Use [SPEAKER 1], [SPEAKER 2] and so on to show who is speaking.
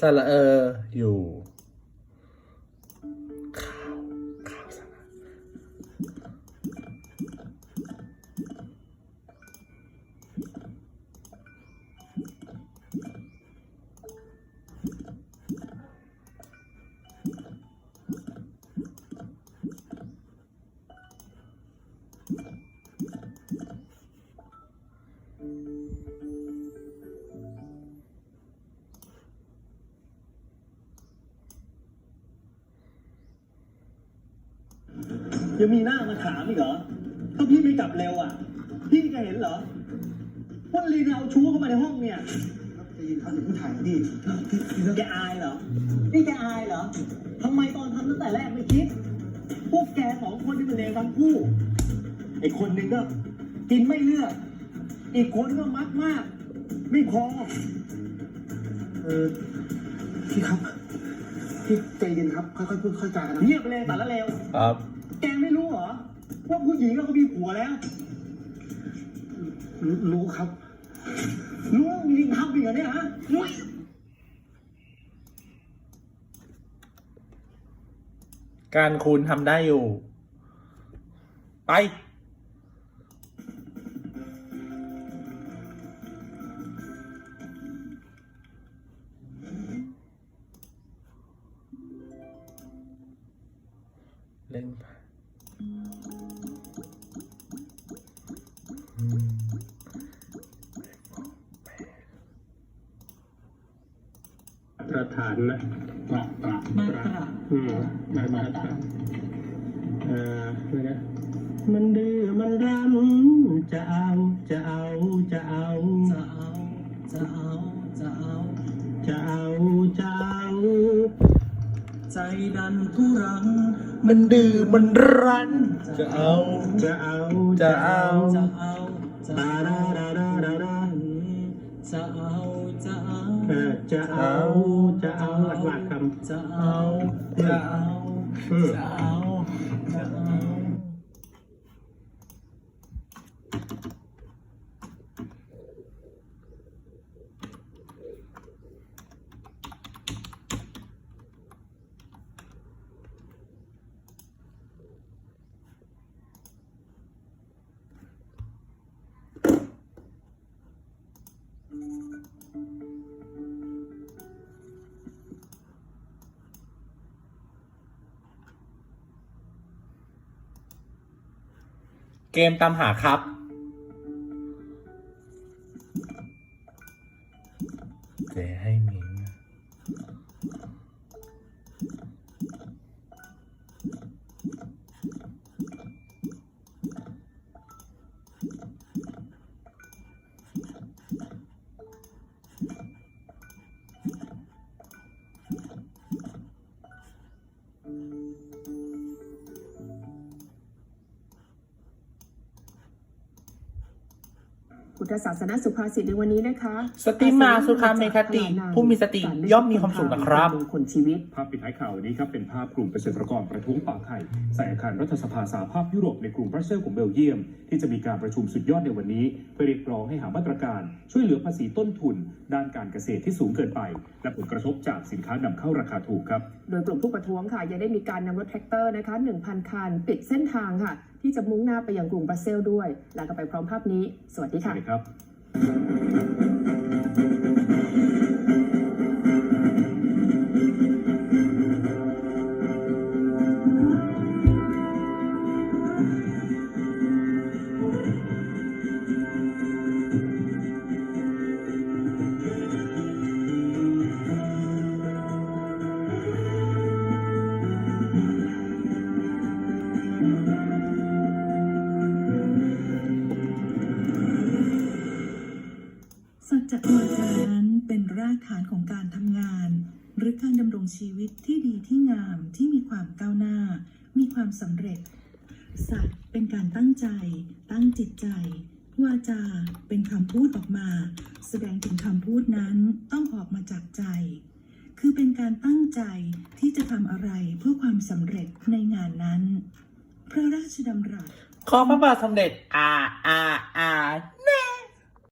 [SPEAKER 1] สระเอออยู่
[SPEAKER 2] ยังมีหน้ามาถามอีกเหรอ ถ้าพี่ไม่กลับเร็วอะ พี่จะเห็นเหรอ ว่าลีนเอาชู้เข้ามาในห้องเนี่ย
[SPEAKER 3] ได้ยินเขาถึงผู้ถ่ายดิ
[SPEAKER 2] แกอายเหรอ นี่แกอายเหรอทำไมตอนทำตั้งแต่แรกไม่คิด พวกแกสองคนที่เป็นเลวทั้งคู่ ไอ้คนหนึ่งก็กินไม่เลือก อีกคนก็มักมาก ไม่พอ
[SPEAKER 3] เออพี่ครับ พี่ใจเย็นครับ ค่อยๆพูดค่อยๆจากันนะ
[SPEAKER 2] เงียบไปเลยแต่ละเลว
[SPEAKER 1] ครับ
[SPEAKER 2] แกไม่รู้เหรอ ว่าผู้หญิงก็มีผัวแล้ว
[SPEAKER 3] รู้ครับ
[SPEAKER 2] รู้ว่ามีทำอีกเหรอเนี่ยฮะ
[SPEAKER 1] การคุณทำได้อยู่ ไป เล่นไปอืม
[SPEAKER 4] ประธานนะ
[SPEAKER 3] ประประ
[SPEAKER 2] มาตรา
[SPEAKER 4] อืมมามาตราเอ่อไม่นะมันดื้อมันรั้นจะเอาจะเอาจะเอา
[SPEAKER 2] จะเอาจะเอาจะเอา
[SPEAKER 4] จะเอาจะเอา
[SPEAKER 2] ใจดันทุรัง
[SPEAKER 1] มันดื้อมันรั้นจะเอา
[SPEAKER 4] จะเอา
[SPEAKER 1] จะเอา
[SPEAKER 2] จะเอาจะ
[SPEAKER 4] ดา
[SPEAKER 2] เอา จะเอาจะเอา
[SPEAKER 4] เออจะเอาจะเอาหลักๆคำ
[SPEAKER 2] จะเอาจะเอาจะเอาจะเอา
[SPEAKER 1] เกมตามหาครับ
[SPEAKER 5] พุทธศาสนสุภาษิตในวันนี้นะคะ
[SPEAKER 1] สติมาสุขาเมคติ ผู้มีสติย่อมมีความสุขนะครับ
[SPEAKER 5] มงคลชีวิต
[SPEAKER 6] ภาพปิดท้ายข่าววันนี้ครับ เป็นภาพกลุ่มเกษตรกรประท้วงป่าไผ่ใส่อาคารรัฐสภาสาภาพยุโรปในกรุงบรัสเซลส์ของเบลเยียม ที่จะมีการประชุมสุดยอดในวันนี้ เพื่อเรียกร้องให้หามาตรการ ช่วยเหลือภาษีต้นทุน ด้านการเกษตรที่สูงเกินไป และผลกระทบจากสินค้านำเข้าราคาถูกครับ
[SPEAKER 5] โดยกลุ่มผู้ประท้วงค่ะยังได้มีการนำรถแท็กเตอร์นะคะ1,000 คันปิดเส้นทางค่ะ ที่จะมุ่งหน้าไปยังกรุงบรัสเซลด้วยล้วก็ไปพร้อมภาพนี้ สวัสดี
[SPEAKER 6] สวั
[SPEAKER 5] ค่ะ
[SPEAKER 6] สดีครับ
[SPEAKER 7] สัจจวาจานั้นเป็นรากฐานของการทำงาน หรือการดำรงชีวิตที่ดีที่งามที่มีความก้าวหน้า มีความสำเร็จ สัตว์เป็นการตั้งใจ ตั้งจิตใจวาจาเป็นคำพูดออกมา แสดงถึงคำพูดนั้นต้องออกมาจากใจ คือเป็นการตั้งใจที่จะทำอะไรเพื่อความสำเร็จในงานนั้น พระราชดำรัส
[SPEAKER 1] ขอพระบาทสมเด็จอาอาอา